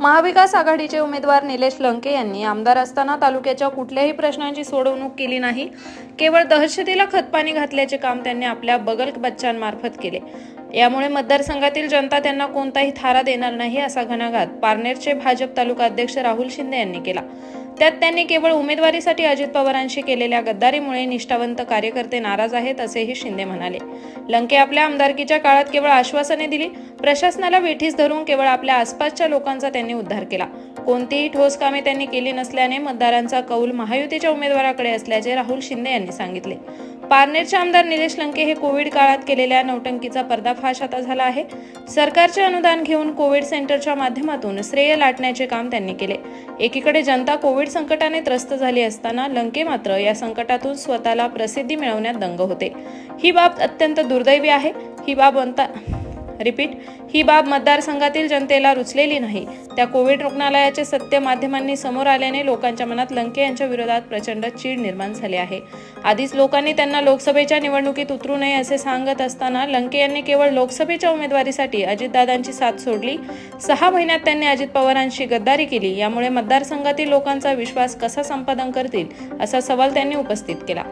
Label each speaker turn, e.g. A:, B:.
A: महाविकास आघाडीचे उमेदवार निलेश लंके यांनी आमदार असताना तालुक्याच्या कुठल्याही प्रश्नांची सोडवणूक केली नाही. केवळ दहशतीला खतपाणी घातल्याचे काम त्यांनी आपल्या बगल बच्चांमार्फत केले. यामुळे मतदारसंघातील जनता त्यांना कोणताही थारा देणार नाही असा घणाघात पारनेरचे भाजप तालुका अध्यक्ष राहुल शिंदे यांनी केला. त्यात त्यांनी केवळ उमेदवारीसाठी अजित पवारांशी केलेल्या गद्दारीमुळे निष्ठावंत कार्यकर्ते नाराज आहेत असेही शिंदे म्हणाले. लंके आपल्या आमदारकीच्या काळात केवळ आश्वासने दिली प्रशासनाला वेठीस धरून केवळ आपल्या आसपासच्या लोकांचा त्यांनी उद्धार केला. कोणतीही ठोस कामे त्यांनी केली नसल्याने मतदारांचा कौल महायुतीच्या उमेदवाराकडे असल्याचे राहुल शिंदे यांनी सांगितले. पारनेरचे आमदार निलेश लंके हे कोविड काळात केलेल्या नौटंकीचा पर्दाफाश आता झाला आहे. सरकारचे अनुदान घेऊन कोविड सेंटरच्या माध्यमातून श्रेय लाटण्याचे काम त्यांनी केले. एकीकडे जनता कोविड संकटाने त्रस्त झाली असताना लंके मात्र या संकटातून स्वतःला प्रसिद्धी मिळवण्यात दंग होते. ही बाब अत्यंत दुर्दैवी आहे. ही बाब अंता रिपीट ही बाब मतदारसंघातील जनतेला रुचलेली नाही. त्या कोविड रुग्णालयाचे सत्य माध्यमांनी समोर आल्याने लोकांच्या मनात लंके यांच्या विरोधात प्रचंड चीड निर्माण झाली आहे. आधीच लोकांनी त्यांना लोकसभेच्या निवडणुकीत उतरू नये असे सांगत असताना लंके यांनी केवळ लोकसभेच्या उमेदवारीसाठी अजितदादांची साथ सोडली. सहा महिन्यात त्यांनी अजित पवारांशी गद्दारी केली. यामुळे मतदारसंघातील लोकांचा विश्वास कसा संपादन करतील असा सवाल त्यांनी उपस्थित केला.